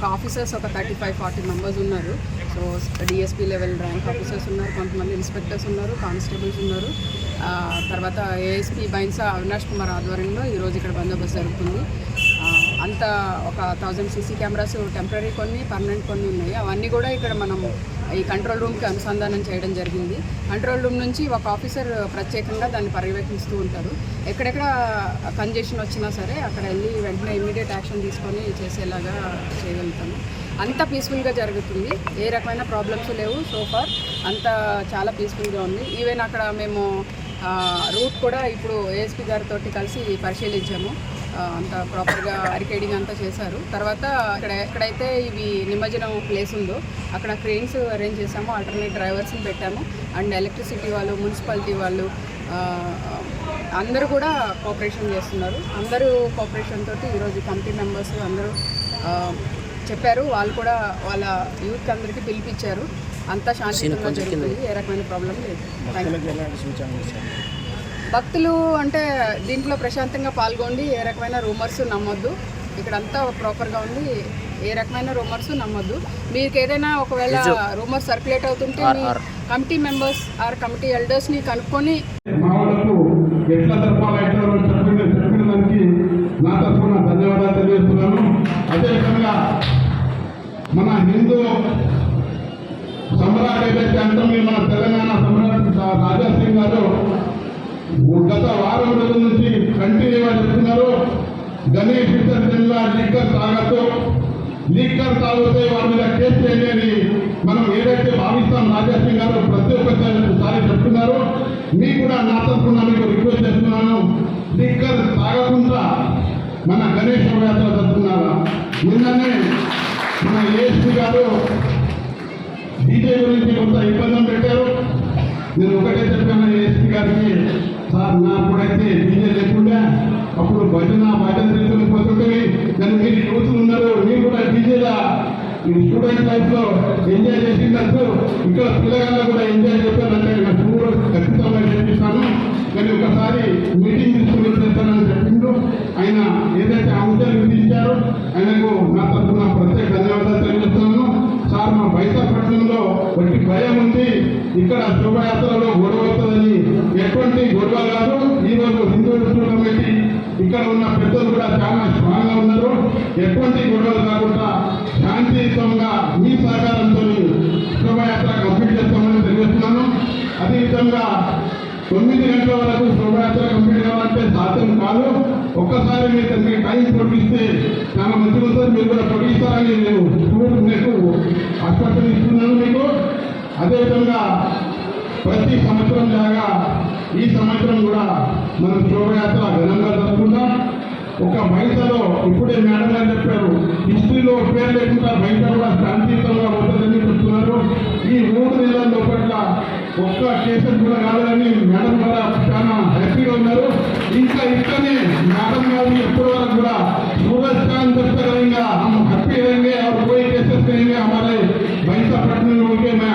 ఒక ఆఫీసర్స్ ఒక thirty five forty members ఉన్నారు. So DSP level rank officers ఉన్నారు కొంతమంది ఇన్స్పెక్టర్స్ ఉన్నారు కానిస్టేబుల్స్ ఉన్నారు. ఆ, తర్వాత ఏఎస్పీ బైన్సా అవినాష్ కుమార్ ఆధ్వర్యంలో ఈరోజు ఇక్కడ బందోబస్తు జరుగుతుంది. తర్వాత ఒక థౌజండ్ సీసీ కెమెరాస్ టెంపరీ కొన్ని పర్మనెంట్ కొన్ని ఉన్నాయి. అవన్నీ కూడా ఇక్కడ మనం ఈ కంట్రోల్ రూమ్కి అనుసంధానం చేయడం జరిగింది. కంట్రోల్ రూమ్ నుంచి ఒక ఆఫీసర్ ప్రత్యేకంగా దాన్ని పర్యవేక్షిస్తూ ఉంటారు. ఎక్కడెక్కడ కంజెషన్ వచ్చినా సరే అక్కడ వెళ్ళి వెంటనే ఇమీడియట్ యాక్షన్ తీసుకొని చేసేలాగా చేయగలుగుతాము. అంత పీస్ఫుల్గా జరుగుతుంది. ఏ రకమైన ప్రాబ్లమ్స్ లేవు సోఫార్ అంత చాలా పీస్ఫుల్గా ఉంది. ఈవెన్ అక్కడ మేము రూట్ కూడా ఇప్పుడు ఏఎస్పీ గారితో కలిసి పరిశీలించాము. అంత ప్రాపర్గా అరికేడింగ్ అంతా చేశారు. తర్వాత అక్కడ ఎక్కడైతే ఇవి నిమజ్జనం ప్లేస్ ఉందో అక్కడ క్రెయిన్స్ అరేంజ్ చేసాము ఆల్టర్నేట్ డ్రైవర్స్ని పెట్టాము. అండ్ ఎలక్ట్రిసిటీ వాళ్ళు మున్సిపాలిటీ వాళ్ళు అందరూ కూడా కోఆపరేషన్ చేస్తున్నారు. అందరూ కోఆపరేషన్ తోటి ఈరోజు కమిటీ మెంబర్స్ అందరూ చెప్పారు. వాళ్ళు కూడా వాళ్ళ యూత్ అందరికీ పిలిపించారు. అంతా శాంతియుతంగా జరుగుతుంది. ఏ రకమైన ప్రాబ్లం లేదు. భక్తులు అంటే దీంట్లో ప్రశాంతంగా పాల్గొండి ఏ రకమైన రూమర్స్ నమ్మొద్దు. ఇక్కడ అంతా ప్రాపర్గా ఉంది ఏ రకమైన రూమర్స్ నమ్మొద్దు. మీకు ఏదైనా ఒకవేళ రూమర్స్ సర్క్యులేట్ అవుతుంటే కమిటీ మెంబర్స్ ఆర్. కమిటీ ఎల్డర్స్ని కనుక్కొని ధన్యవాదాలు తెలియజేస్తున్నాను. అదేవిధంగా మన హిందూ సమ్రాట్ ఏదైతే అంటామో మన తెలంగాణ లీకర్ తాగితే వారి మీద కేసు చేయండి అని మనం ఏదైతే భావిస్తాం రాజా గారు ప్రతి ఒక్కసారి చెప్తున్నారు. మీకు కూడా నా తరఫున మీకు రిక్వెస్ట్ చేస్తున్నాను. లీకర్ తాగకుండా మన గణేష్ యాత్ర జరుపుకున్నారా నిన్ననే మన ఏఎస్పీ గారు డీజే గురించి కొంత ఇబ్బంది పెట్టారు. నేను ఒకటే చెప్పాను ఏఎస్పీ గారికి సార్ నా అప్పుడైతే డీజే లేకుండా అప్పుడు భజన భజన తీసుకుని పోతుంటే నేను మీరు ఈ స్టూడెంట్ లైఫ్లో ఎంజాయ్ చేసినట్టు ఇక్కడ పిల్లగాళ్ళు కూడా ఎంజాయ్ చేస్తానంటే నేను ఖచ్చితంగా చేపిస్తాను కానీ ఒకసారి మీటింగ్ తీసుకుని చేస్తానని చెప్పిండు. ఆయన ఏదైతే అంశాలు విధించారో ఆయనకు నా తరఫున ప్రత్యేక ధన్యవాదాలు తెలియజేస్తున్నాను. సార్ మా బైసాపట్నంలో ఒకటి భయం ఉంది. ఇక్కడ శోభయాత్రలో గొడవ అవుతుందని ఎటువంటి గొడవ కాదు. ఈ రోజు హిందూ విష్ణు ఇక్కడ ఉన్న పెద్దలు కూడా చాలా స్ట్రాంగ్గా ఉన్నారు. ఎటువంటి అదేవిధంగా తొమ్మిది గంటల వరకు శోభయాత్ర కంప్లీట్ కావాలంటే సాధ్యం కాదు. ఒక్కసారి మీరు తనకి టైం పొడిగిస్తే చాలా మంచిగా ఉంటుంది. మీరు కూడా పొడిగిస్తారని నేను చూడు మీకు ఆస్పత్రి ఇస్తున్నాను మీకు. అదేవిధంగా ప్రతి సంవత్సరం లాగా ఈ సంవత్సరం కూడా మనం శోభయాత్ర ఒక బయటలో ఇప్పుడే మేడం గారు చెప్పారు హిస్టరీలో పేరు లేకుండా బయట కూడా శాంతియుతంగా ఉంటుందని చెప్తున్నారు ఈ మూడు నెలల లోపల ఒక్క కేసులు కూడా కాలేదని మేడం కూడా చాలా హ్యాపీగా ఉన్నారు ఇంకా ఇక్కడనే మేడం గారు ఎప్పటి వరకు కూడా सूरज चांद जब तक रहेंगे हम हैप्पी रहेंगे और कोई केसेस करेंगे हमारे भाई साहब पटना लोगों के मैं